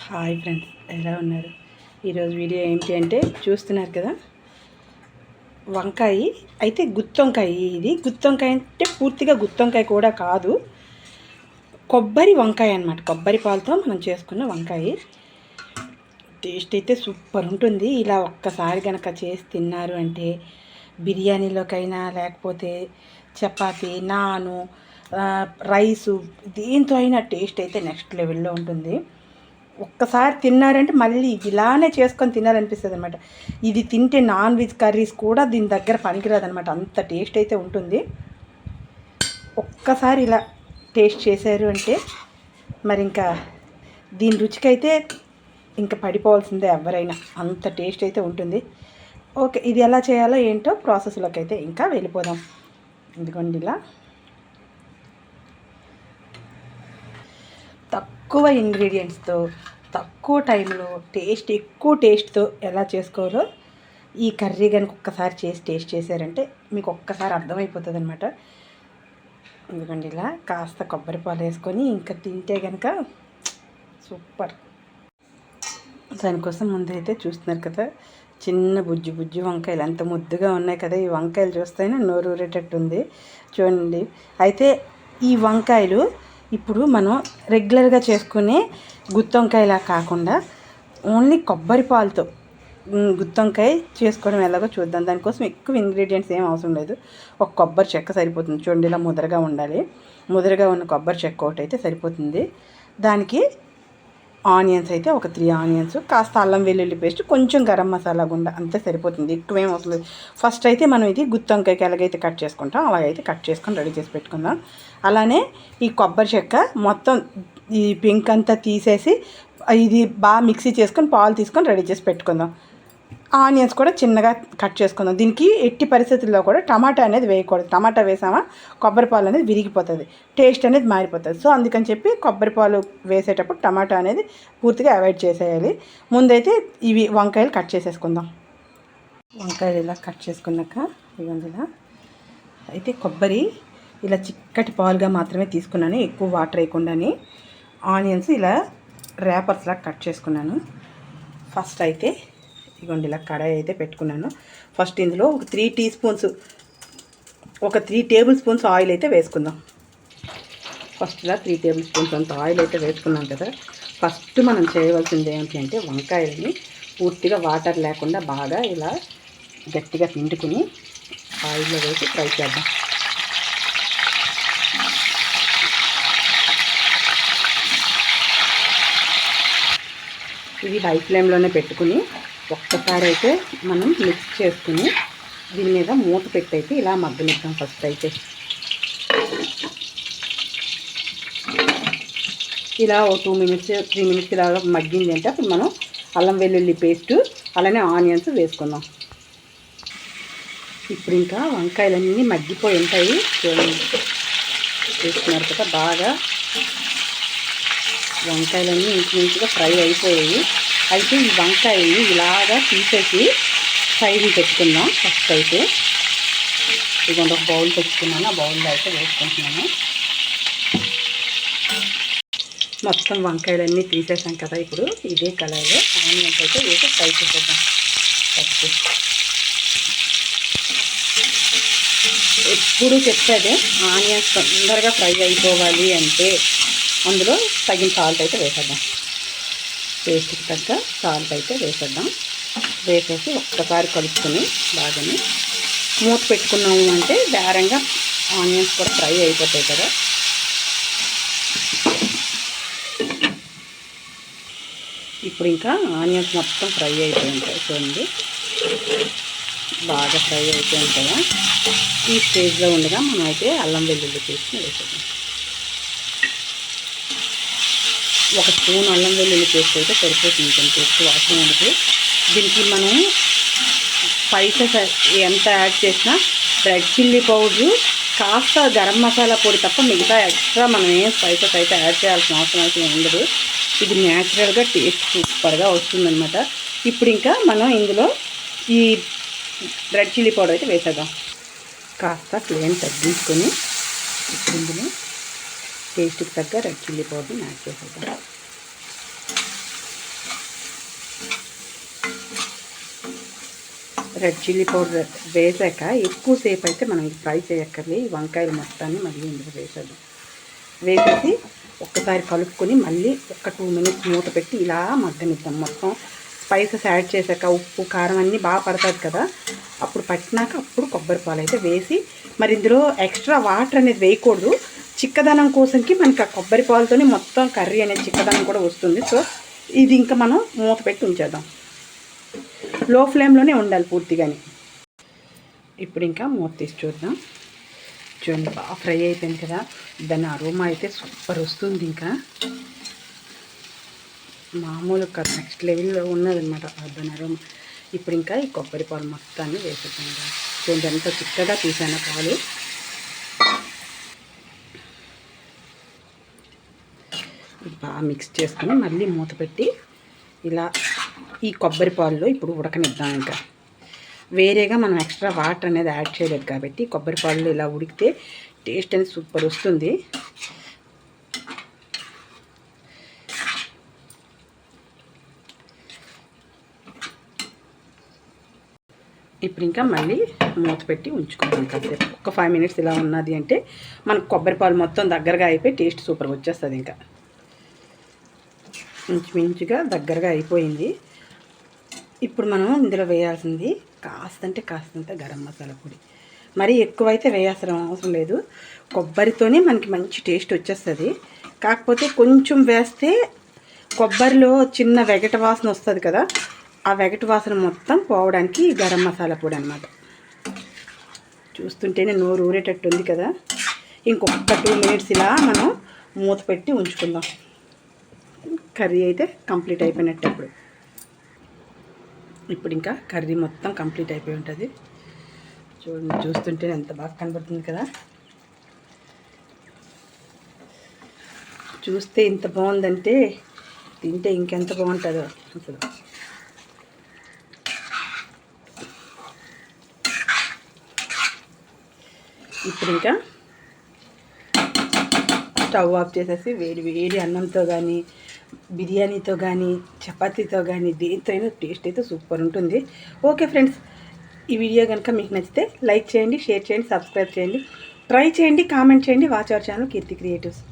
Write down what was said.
Hi friends ఎలా ఉన్నారు? ఈరోజు వీడియో ఏంటి అంటే చూస్తున్నారు కదా వంకాయ అయితే గుత్తొంకాయ ఇది. గుత్తొంకాయ అంటే పూర్తిగా గుత్తొంకాయ కూడా కాదు కొబ్బరి వంకాయ అనమాట కొబ్బరి పాలతో మనం చేసుకున్న వంకాయ. టేస్ట్ అయితే సూపర్ ఉంటుంది. ఇలా ఒక్కసారి కనుక చేసి తిన్నారు అంటే బిర్యానీలోకైనా లేకపోతే చపాతి నాను రైసు దేంతో అయినా టేస్ట్ అయితే నెక్స్ట్ లెవెల్లో ఉంటుంది. ఒక్కసారి తిన్నారంటే మళ్ళీ ఇలానే చేసుకొని తినాలనిపిస్తుంది అనమాట ఇది తింటే నాన్ వెజ్ కర్రీస్ కూడా దీని దగ్గర పనికిరాదు అనమాట అంత టేస్ట్ అయితే ఉంటుంది. ఒక్కసారి ఇలా టేస్ట్ చేశారు అంటే మరి ఇంకా దీని రుచికైతే ఇంకా పడిపోవాల్సిందే ఎవరైనా. అంత టేస్ట్ అయితే ఉంటుంది. ఓకే ఇది ఎలా చేయాలో ఏంటో ప్రాసెస్లోకి అయితే ఇంకా వెళ్ళిపోదాం. ఇదిగోండి ఇలా. తక్కువ ఇంగ్రీడియంట్స్తో తక్కువ టైంలో టేస్ట్ ఎక్కువ టేస్ట్తో ఎలా చేసుకోవాలో ఈ కర్రీ కనుక ఒక్కసారి చేసి టేస్ట్ చేశారంటే మీకు ఒక్కసారి అర్థమైపోతుంది అనమాట ఎందుకంటే ఇలా కాస్త కొబ్బరి పాలు వేసుకొని ఇంకా తింటే కనుక సూపర్. దానికోసం ముందైతే చూస్తున్నారు కదా చిన్న బుజ్జి బుజ్జి వంకాయలు. ఎంత ముద్దుగా ఉన్నాయి కదా ఈ వంకాయలు చూస్తేనే నోరు ఊరేటట్టు ఉంది చూడండి. అయితే ఈ వంకాయలు ఇప్పుడు మనం రెగ్యులర్గా చేసుకునే గుత్తొంకాయలా కాకుండా ఓన్లీ కొబ్బరి పాలతో గుత్తొంకాయ చేసుకోవడం ఎలాగో చూద్దాం. దానికోసం ఎక్కువ ఇంగ్రీడియంట్స్ ఏం అవసరం లేదు. ఒక కొబ్బరి చెక్క సరిపోతుంది. చూడండి ఇలా ముదరగా ఉండాలి. ముదరగా ఉన్న కొబ్బరి చెక్క ఒకటి అయితే సరిపోతుంది. దానికి ఆనియన్స్ అయితే ఒక త్రీ ఆనియన్స్ కాస్త అల్లం వెల్లుల్లి పేస్ట్ కొంచెం గరం మసాలా గుండా అంతే సరిపోతుంది. ఎక్కువేం అవసరం ఫస్ట్ అయితే మనం ఇది గుత్తొంకాయకి ఎలాగైతే కట్ చేసుకుంటాం అలాగైతే కట్ చేసుకొని రెడీ చేసి పెట్టుకుందాం. అలానే ఈ కొబ్బరి చెక్క మొత్తం ఈ పింక్ అంతా తీసేసి ఇది బాగా మిక్సీ చేసుకొని పాలు తీసుకొని రెడీ చేసి పెట్టుకుందాం. ఆనియన్స్ కూడా చిన్నగా కట్ చేసుకుందాం. దీనికి ఎట్టి పరిస్థితుల్లో కూడా టమాటా అనేది వేయకూడదు. టమాటా వేసామా కొబ్బరి పాలు అనేది విరిగిపోతుంది. టేస్ట్ అనేది మారిపోతుంది. సో అందుకని చెప్పి కొబ్బరి పాలు వేసేటప్పుడు టమాటా అనేది పూర్తిగా అవాయిడ్ చేసేయాలి. ముందైతే ఇవి వంకాయలు కట్ చేసేసుకుందాం. వంకాయలు ఇలా కట్ చేసుకున్నాక ఇలా. అయితే కొబ్బరి ఇలా చిక్కటి పాలుగా మాత్రమే తీసుకున్నాను. ఎక్కువ వాటర్ వేయకుండాని ఆనియన్స్ ఇలా ర్యాపర్స్లా కట్ చేసుకున్నాను. ఫస్ట్ అయితే ఇదిగోండి ఇలా కడాయి అయితే పెట్టుకున్నాను. ఫస్ట్ ఇందులో ఒక త్రీ టీ స్పూన్స్ ఒక త్రీ టేబుల్ స్పూన్స్ ఆయిల్ అయితే వేసుకుందాం. ఫస్ట్ ఇలా త్రీ టేబుల్ స్పూన్స్ అంత ఆయిల్ అయితే వేసుకున్నాం కదా. ఫస్ట్ మనం చేయవలసింది ఏంటి అంటే వంకాయలని పూర్తిగా వాటర్ లేకుండా బాగా ఇలా గట్టిగా పిండుకుని ఆయిల్లో వేసి ఫ్రై చేద్దాం. ఇది హై ఫ్లేమ్లోనే పెట్టుకుని ఒక్కసారి అయితే మనం మిక్స్ చేసుకుని దీని మీద మూత పెట్టి అయితే ఇలా మగ్గనిద్దాం ఫస్ట్ అయితే. ఇలా ఓ టూ మినిట్స్ త్రీ మినిట్స్ ఇలా మగ్గింది అంటే అప్పుడు మనం అల్లం వెల్లుల్లి పేస్ట్ అలానే ఆనియన్స్ వేసుకుందాం. ఇప్పుడు ఇంకా వంకాయలన్నీ మగ్గిపోయి ఉంటాయి. చూస్తున్నారు కదా బాగా వంకాయలన్నీ ఇంచుమించుగా ఫ్రై అయిపోయాయి. అయితే ఈ వంకాయని ఇలాగా తీసేసి సైడ్ పెట్టుకుందాం ఫస్ట్ అయితే. ఇదిగోండి ఒక బౌల్ పెట్టుకున్నాను ఆ బౌల్లో అయితే వేసుకుంటున్నాను. మొత్తం వంకాయలన్నీ తీసేసాం కదా ఇప్పుడు. ఇదే కలర్లో ఆనియన్స్ అయితే వేసి ఫ్రై చేసేద్దాం. ఫస్ట్. ఎప్పుడు చెప్పేదే ఆనియన్స్ తొందరగా ఫ్రై అయిపోవాలి అంటే అందులో తగిన సాల్ట్ అయితే వేసేద్దాం. టేస్ట్కి తగ్గ సాల్ట్ అయితే వేసేద్దాం. వేసేసి ఒక్కసారి కలుపుకొని బాగానే మూత పెట్టుకున్నాము అంటే దారంగా ఆనియన్స్ కూడా ఫ్రై అయిపోతాయి కదా. ఇప్పుడు ఇంకా ఆనియన్స్ మొత్తం ఫ్రై అయిపోయి ఉంటాయి చూడండి. బాగా ఫ్రై అయిపోయి ఉంటాయా. ఈ స్టేజ్లో ఉండగా మనం అయితే అల్లం వెల్లుల్లి పేస్ట్ వేసేద్దాం. ఒక స్పూన్ అల్లం వెల్లుల్లి పేస్ట్ అయితే సరిపోతుంది కొంచెం ఎక్కువ అవసరం ఉండదు. దీనికి మనం స్పైసెస్ ఎంత యాడ్ చేసినా రెడ్ చిల్లీ పౌడరు కాస్త గరం మసాలా పొడి తప్ప మిగతా ఎక్స్ట్రా మనం ఏం స్పైసెస్ అయితే యాడ్ చేయాల్సిన అవసరం అయితే ఉండదు. ఇది న్యాచురల్గా టేస్ట్ సూపర్గా వస్తుందన్నమాట. ఇప్పుడు ఇంకా మనం ఇందులో ఈ రెడ్ చిల్లీ పౌడర్ అయితే వేసేద్దాం. కాస్త ఫ్లేమ్ తగ్గించుకొని ఇప్పుడు ఇందులో టేస్ట్కి తగ్గ రెడ్ చిల్లీ పౌడర్ని యాడ్ చేసేద్దాం. రెడ్ చిల్లీ పౌడర్ వేసాక ఎక్కువసేపు అయితే మనం ఇది ఫ్రై చేయక్కర్లే ఈ వంకాయలు మొత్తాన్ని మళ్ళీ ఇందులో వేసేద్దాం. వేసేసి ఒక్కసారి కలుపుకొని మళ్ళీ ఒక టూ మినిట్స్ మూత పెట్టి ఇలా మగ్గనిద్దాం. మొత్తం స్పైసెస్ యాడ్ చేశాక ఉప్పు కారం అన్నీ బాగా పడతారు కదా అప్పుడు పట్టినాక అప్పుడు కొబ్బరి పాలు అయితే వేసి మరి ఇందులో ఎక్స్ట్రా వాటర్ అనేది వేయకూడదు. చిక్కదనం కోసంకి మనకి ఆ కొబ్బరి పాలతోనే మొత్తం కర్రీ అనేది చిక్కదనం కూడా వస్తుంది. సో ఇది ఇంకా మనం మూత పెట్టి ఉంచేద్దాం. లో ఫ్లేమ్లోనే ఉండాలి పూర్తిగాని. ఇప్పుడు ఇంకా మూత తీసి చూద్దాం. చూడండి బాగా ఫ్రై అయిపోయింది కదా. దాని అరోమా అయితే సూపర్ వస్తుంది ఇంకా. మామూలు కాదు నెక్స్ట్ లెవెల్లో ఉన్నదన్నమాట దాని అరోమా. ఇప్పుడు ఇంకా ఈ కొబ్బరి పాలు మొత్తాన్ని వేసేద్దాం. చూడండి ఎంత చిక్కగా తీసాను పాలు. ఇది బాగా మిక్స్ చేసుకొని మళ్ళీ మూత పెట్టి ఇలా ఈ కొబ్బరి పాలలో ఇప్పుడు ఉడకనిద్దాం ఇంకా. వేరేగా మనం ఎక్స్ట్రా వాటర్ అనేది యాడ్ చేయలేదు కాబట్టి కొబ్బరి పాలు ఇలా ఉడికితే టేస్ట్ అనేది సూపర్ వస్తుంది. ఇప్పుడు ఇంకా మళ్ళీ మూత పెట్టి ఉంచుకుందాం కాసేపు. ఒక ఫైవ్ మినిట్స్ ఇలా ఉన్నది అంటే మనకు కొబ్బరి పాలు మొత్తం దగ్గరగా అయిపోయి టేస్ట్ సూపర్గా వచ్చేస్తుంది ఇంకా. ఇంచుమించుగా దగ్గరగా అయిపోయింది. ఇప్పుడు మనం ఇందులో వేయాల్సింది కాస్తంటే కాస్తంత గరం మసాలా పొడి. మరీ ఎక్కువైతే వేయాల్సిన అవసరం లేదు. కొబ్బరితోనే మనకి మంచి టేస్ట్ వచ్చేస్తుంది. కాకపోతే కొంచెం వేస్తే కొబ్బరిలో చిన్న వెగట వాసన వస్తుంది కదా ఆ వెగట వాసన మొత్తం పోవడానికి గరం మసాలా పొడి అనమాట చూస్తుంటేనే నోరు ఊరేటట్టు ఉంది కదా. ఇంకొక టూ మినిట్స్ ఇలా మనం మూత పెట్టి ఉంచుకుందాం. కర్రీ అయితే కంప్లీట్ అయిపోయినట్టు ఇప్పుడు ఇప్పుడు ఇంకా కర్రీ మొత్తం కంప్లీట్ అయిపోయి ఉంటుంది. చూడండి చూస్తుంటే ఎంత బాగా కనబడుతుంది కదా. చూస్తే ఇంత బాగుందంటే తింటే ఇంకెంత బాగుంటుందో అసలు. ఇప్పుడు ఇంకా స్టవ్ ఆఫ్ చేసేసి వేడి వేడి అన్నంతో కానీ బిర్యానీతో కానీ చపాతీతో కానీ దేనితో అయినా టేస్ట్ అయితే సూపర్ ఉంటుంది. ఓకే ఫ్రెండ్స్ ఈ వీడియో కనుక మీకు నచ్చితే లైక్ చేయండి షేర్ చేయండి సబ్స్క్రైబ్ చేయండి ట్రై చేయండి కామెంట్ చేయండి. Watch our channel Keerthi creatives.